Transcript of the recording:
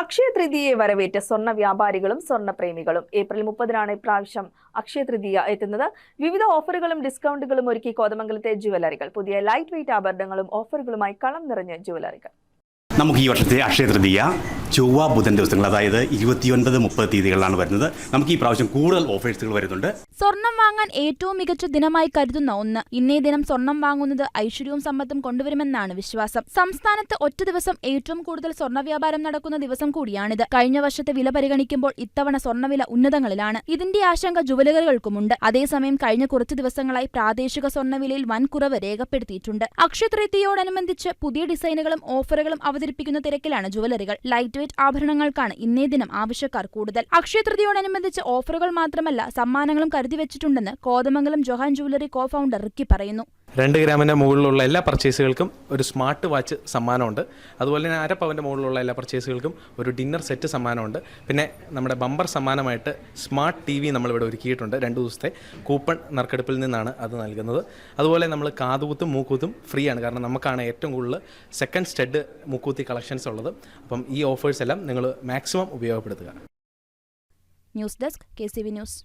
അക്ഷയ വരവേറ്റ സ്വർണ വ്യാപാരികളും സ്വർണ പ്രേമികളും ഏപ്രിൽ മുപ്പതിനാണ് ഇപ്രാവശ്യം അക്ഷയ തൃതീയ എത്തുന്നത്. വിവിധ ഓഫറുകളും ഡിസ്കൗണ്ടുകളും ഒരുക്കി കോതമംഗലത്തെ ജുവലറികൾ. പുതിയ ലൈറ്റ് വെയിറ്റ് ആഭരണങ്ങളും ഓഫറുകളുമായി കളം നിറഞ്ഞ ജുവലറികൾ. നമുക്ക് ഈ വർഷത്തെ അക്ഷയ തൃതീയ ചൊവ്വ ബുധൻ ദിവസങ്ങൾ അതായത് ഇരുപത്തിയൊൻപത് മുപ്പത് തീയതികളിലാണ് വരുന്നത്. നമുക്ക് ഈ പ്രാവശ്യം കൂടുതൽ ഓഫേഴ്സുകൾ വരുന്നുണ്ട്. സ്വർണം വാങ്ങാൻ ഏറ്റവും മികച്ച ദിനമായി കരുതുന്ന ഒന്ന് ഇന്നേ ദിനം സ്വർണം വാങ്ങുന്നത് ഐശ്വര്യവും സമ്പത്തും കൊണ്ടുവരുമെന്നാണ് വിശ്വാസം. സംസ്ഥാനത്ത് ഒറ്റ ദിവസം ഏറ്റവും കൂടുതൽ സ്വർണ വ്യാപാരം നടക്കുന്ന ദിവസം കൂടിയാണിത്. കഴിഞ്ഞ വർഷത്തെ വില പരിഗണിക്കുമ്പോൾ ഇത്തവണ സ്വർണവില ഉന്നതങ്ങളിലാണ്. ഇതിന്റെ ആശങ്ക ജുവലറികൾക്കുമുണ്ട്. അതേസമയം കഴിഞ്ഞ കുറച്ച് ദിവസങ്ങളായി പ്രാദേശിക സ്വർണവിലയിൽ വൻ കുറവ് രേഖപ്പെടുത്തിയിട്ടുണ്ട്. അക്ഷയതൃതീയോടനുബന്ധിച്ച് പുതിയ ഡിസൈനുകളും ഓഫറുകളും അവതരിപ്പിക്കുന്ന തിരക്കിലാണ് ജുവലറികൾ. ലൈറ്റ് വെയിറ്റ് ആഭരണങ്ങൾക്കാണ് ഇന്നേ ദിനം ആവശ്യക്കാർ കൂടുതൽ. അക്ഷയതൃതീയോടനുബന്ധിച്ച് ഓഫറുകൾ മാത്രമല്ല സമ്മാനങ്ങളും കരുതി വെച്ചിട്ടുണ്ടെന്ന് Kothamangalam Johan jewellery co founder Ricky പറയുന്നു. രണ്ട് ഗ്രാമിന്റെ മുകളിലുള്ള എല്ലാ പർച്ചേസുകൾക്കും ഒരു സ്മാർട്ട് വാച്ച് സമ്മാനമുണ്ട്. അതുപോലെ തന്നെ അര പവന്റെ മുകളിലുള്ള എല്ലാ പർച്ചേസുകൾക്കും ഒരു ഡിന്നർ സെറ്റ് സമ്മാനമുണ്ട്. പിന്നെ നമ്മുടെ ബമ്പർ സമ്മാനമായിട്ട് സ്മാർട്ട് ടി വി നമ്മളിവിടെ ഒരുക്കിയിട്ടുണ്ട്. രണ്ട് ദിവസത്തെ കൂപ്പൺ നറുക്കെടുപ്പിൽ നിന്നാണ് അത് നൽകുന്നത്. അതുപോലെ നമ്മൾ കാതുകുത്തും മൂക്കൂത്തും ഫ്രീ ആണ്. കാരണം നമുക്കാണ് ഏറ്റവും കൂടുതൽ സെക്കൻഡ് സ്റ്റഡ് മൂക്കൂത്തി കളക്ഷൻസ് ഉള്ളത്. അപ്പം ഈ ഓഫേഴ്സ് എല്ലാം നിങ്ങൾ മാക്സിമം ഉപയോഗപ്പെടുത്തുക. News desk K C V news